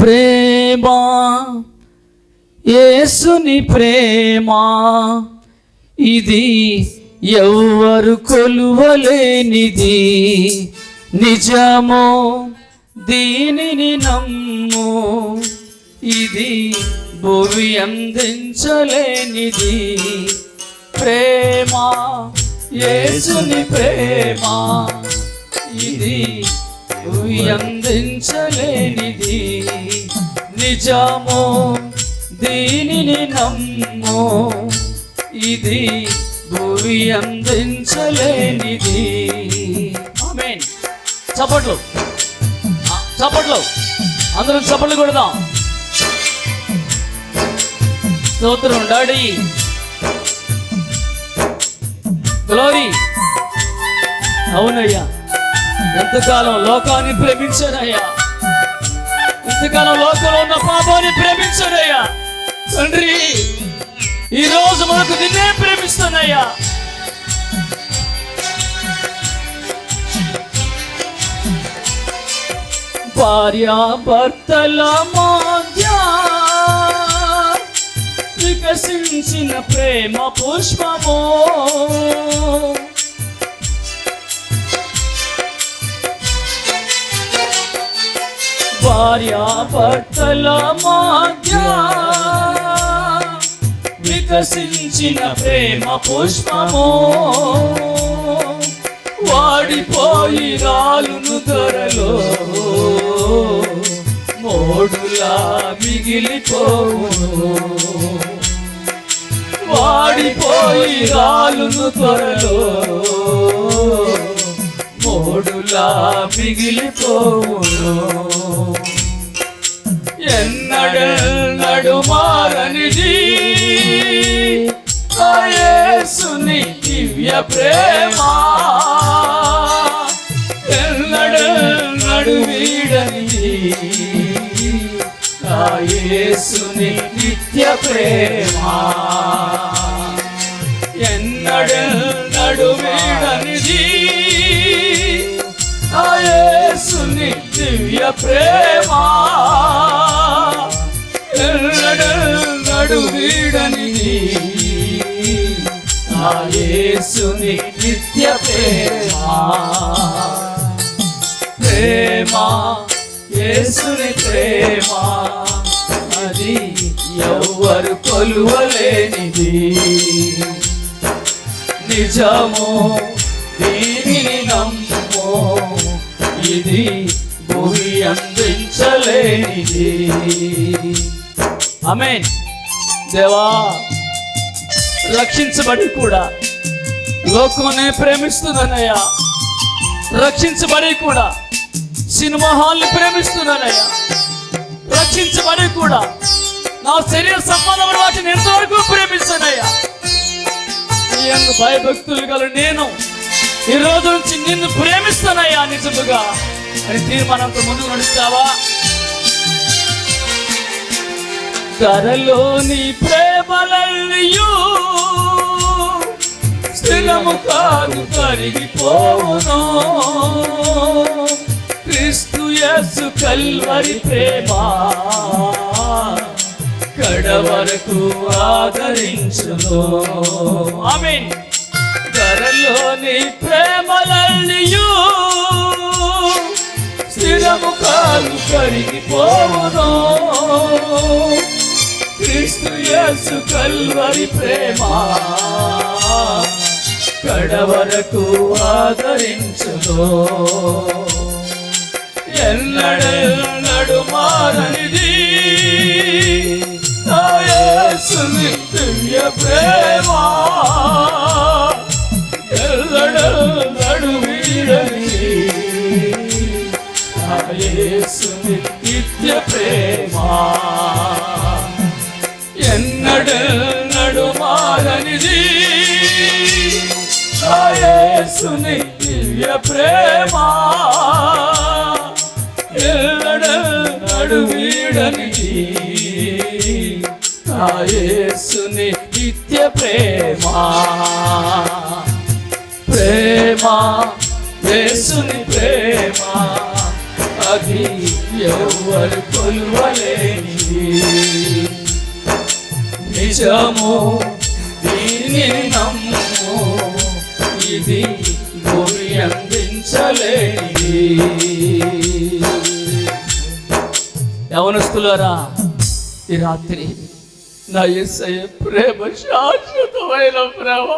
ప్రేమ యేసుని ప్రేమ ఇది ఎవ్వరు కొలువలేనిది. నిజమో దీనిని నమ్ము ఇది భూమి అందించలేనిది. ప్రేమ యేసుని ప్రేమ ఇది భూమి అందించలేనిది. నిజము దీనిని నమ్ము. ఇది భూమి అందించలేనిది. ఆమేన్ చప్పట్లు. చప్పట్లు. అందరం చప్పట్లు కొడదాం. స్తోత్రం డాడీ గ్లోరీ అవునయ్యా. ఎంతకాలం లోకాన్ని ప్రేమించానయ్యా. ఎంతకాలం లోకంలో ఉన్న పాపాన్ని ప్రేమించడయ్యా. తండ్రి ఈ రోజు మనకు నిన్నే ప్రేమిస్తానయ్యా. భార్యాభర్తల మధ్య వికసించిన ప్రేమ పుష్పమో. భార్యాభర్తల మధ్య వికసించిన ప్రేమ పుష్పము. వాడిపోయి రాలును ధరలో మోడులా మిగిలిపోవును. వాడిపోయి రాలును త్వరలో మోడులా మిగిలిపోవును. ఎన్నడెన్నడు మారనిది దివ్య ప్రేమ. ఎన్నడు వీడనిది ఆ నిత్య ప్రేమ. ఎన్నడు వీడనిది ఆ దివ్య ప్రేమా. వీడనిది నిత్య ప్రేమ. ప్రేమ యేసుని ప్రేమ. అది ఎవ్వరు కొలువలేనిది. నిజము దీనిని నమ్ము ఇది భూమి అందించలేనిది. అమెన్ దేవా రక్షించబడి కూడా. లోకమునే ప్రేమిస్తుందనయ్యా రక్షించబడి కూడా. సినిమా హాల్ని ప్రేమిస్తున్నానయ్యా. రక్షించబడి కూడా. నా శరీర సంబంధమైన వాటిని ఎంతవరకు ప్రేమిస్తానయ్యా భయభక్తులు గల నేను ఈ రోజు నుంచి నిన్ను ప్రేమిస్తానయ్యా నిజముగా. అని తీర్మానంతో ముందు నడుస్తావా? ధరలోని ప్రేమలయ్యూ స్థిరము కాదు కరిగిపోవును. క్రీస్తు యస్సు కల్వరి ప్రేమ కడవరకు ఆదరించును. ఆమేన్. ధరలోని ప్రేమలయ్యూ స్థిరము కాదు కరిగిపోవును. క్రీస్తు యేసు కల్వరి ప్రేమ. కడవరకు ఆదరించును. ఎన్నడెన్నడు మారనిది. ఆ యేసుని దివ్య ప్రేమ. ఎల్లడెన్నడు వీడనిది ఆ యేసుని దివ్య ప్రేమ. ఎన్నడెన్నడు వీడనిది ఆ యేసుని నిత్య ప్రేమ. ప్రేమ యేసుని ప్రేమ. అది ఎవరు కొలువలేని నిజము. దీన్ని నా అందించలేనిది యవనస్తులారా ఈ రాత్రి నా ఎస్ఐ ప్రేమ శాశ్వతమైన ప్రేమ